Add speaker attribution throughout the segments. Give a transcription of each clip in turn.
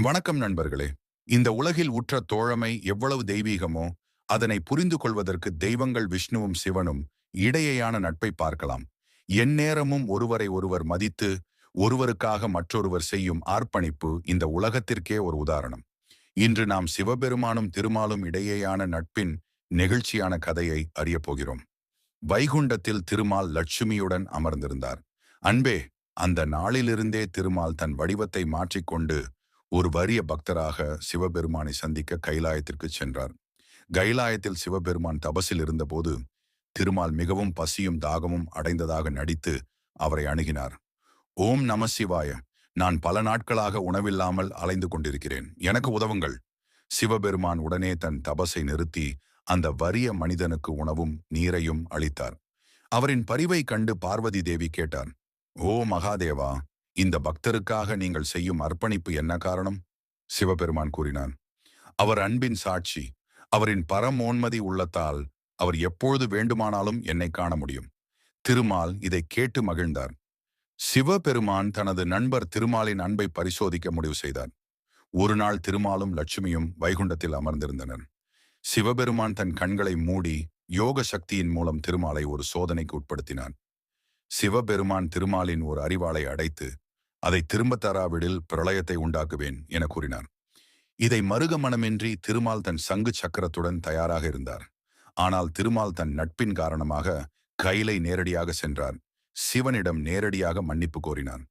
Speaker 1: வணக்கம் நண்பர்களே. இந்த உலகில் உற்ற தோழமை எவ்வளவு தெய்வீகமோ அதனை புரிந்து கொள்வதற்கு தெய்வங்கள் விஷ்ணுவும் சிவனும் இடையேயான நட்பை பார்க்கலாம். எந்நேரமும் ஒருவரை ஒருவர் மதித்து ஒருவருக்காக மற்றொருவர் செய்யும் ஆர்ப்பணிப்பு இந்த உலகத்திற்கே ஒரு உதாரணம். இன்று நாம் சிவபெருமானும் திருமாலும் இடையேயான நட்பின் நெகிழ்ச்சியான கதையை அறியப் போகிறோம். வைகுண்டத்தில் திருமால் லட்சுமியுடன் அமர்ந்திருந்தார். அன்பே அந்த நாளிலிருந்தே திருமால் தன் வடிவத்தை மாற்றிக்கொண்டு ஒரு வறிய பக்தராக சிவபெருமானை சந்திக்க கைலாயத்திற்கு சென்றார். கைலாயத்தில் சிவபெருமான் தபசில் இருந்தபோது திருமால் மிகவும் பசியும் தாகமும் அடைந்ததாக நடித்து அவரை அணுகினார். ஓம் நம சிவாய நான் பல நாட்களாக உணவில்லாமல் அலைந்து கொண்டிருக்கிறேன். எனக்கு உதவுங்கள். சிவபெருமான் உடனே தன் தபசை நிறுத்தி அந்த வறிய மனிதனுக்கு உணவும் நீரையும் அளித்தார். அவரின் பரிவை கண்டு பார்வதி தேவி கேட்டார் ஓ மகாதேவா இந்த பக்தருக்காக நீங்கள் செய்யும் அர்ப்பணிப்பு என்ன காரணம்? சிவபெருமான் கூறினான். அவர் அன்பின் சாட்சி அவரின் பரமோன்மதி உள்ளத்தால் அவர் எப்பொழுது வேண்டுமானாலும் என்னை காண முடியும். திருமால் இதை கேட்டு மகிழ்ந்தார். சிவபெருமான் தனது நண்பர் திருமாலின் அன்பை பரிசோதிக்க முடிவு செய்தார். ஒரு நாள் திருமாலும் லட்சுமியும் வைகுண்டத்தில் அமர்ந்திருந்தனர். சிவபெருமான் தன் கண்களை மூடி யோக சக்தியின் மூலம் திருமாலை ஒரு சோதனைக்கு உட்படுத்தினான். சிவபெருமான் திருமாலின் ஒரு அறிவாளை அடைத்து அதை திரும்ப தராவிடில் பிரளயத்தை உண்டாக்குவேன் என கூறினார் இதை மருக மனமின்றி திருமால் தன் சங்கு சக்கரத்துடன் தயாராக இருந்தார். ஆனால் திருமால் தன் நட்பின் காரணமாக கைலை நேரடியாக சென்றார். சிவனிடம் நேரடியாக மன்னிப்பு கோரினார்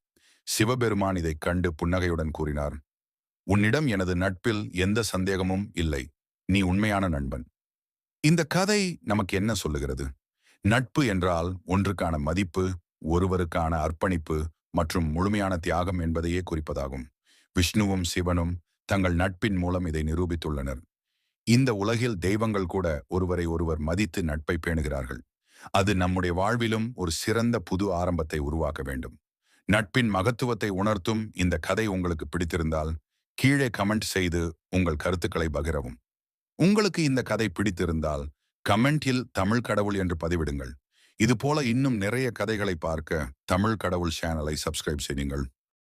Speaker 1: சிவபெருமான் இதைக் கண்டு புன்னகையுடன் கூறினார் உன்னிடம் எனது நட்பில் எந்த சந்தேகமும் இல்லை. நீ உண்மையான நண்பன். இந்த கதை நமக்கு என்ன சொல்லுகிறது? நட்பு என்றால் ஒன்றுக்கான மதிப்பு ஒருவருக்கான அர்ப்பணிப்பு மற்றும் முழுமையான தியாகம் என்பதையே குறிப்பதாகும். விஷ்ணுவும் சிவனும் தங்கள் நட்பின் மூலம் இதை நிரூபித்துள்ளனர். இந்த உலகில் தெய்வங்கள் கூட ஒருவரை ஒருவர் மதித்து நட்பை பேணுகிறார்கள். அது நம்முடைய வாழ்விலும் ஒரு சிறந்த புது ஆரம்பத்தை உருவாக்க வேண்டும். நட்பின் மகத்துவத்தை உணர்த்தும் இந்த கதை உங்களுக்கு பிடித்திருந்தால் கீழே கமெண்ட் செய்து உங்கள் கருத்துக்களை பகிரவும். உங்களுக்கு இந்த கதை பிடித்திருந்தால் கமெண்டில் தமிழ் கடவுள் என்று பதிவிடுங்கள். இது போல இன்னும் நிறைய கதைகளை பார்க்க தமிழ் கடவுள் சேனலை சப்ஸ்கிரைப் செய்யுங்கள்.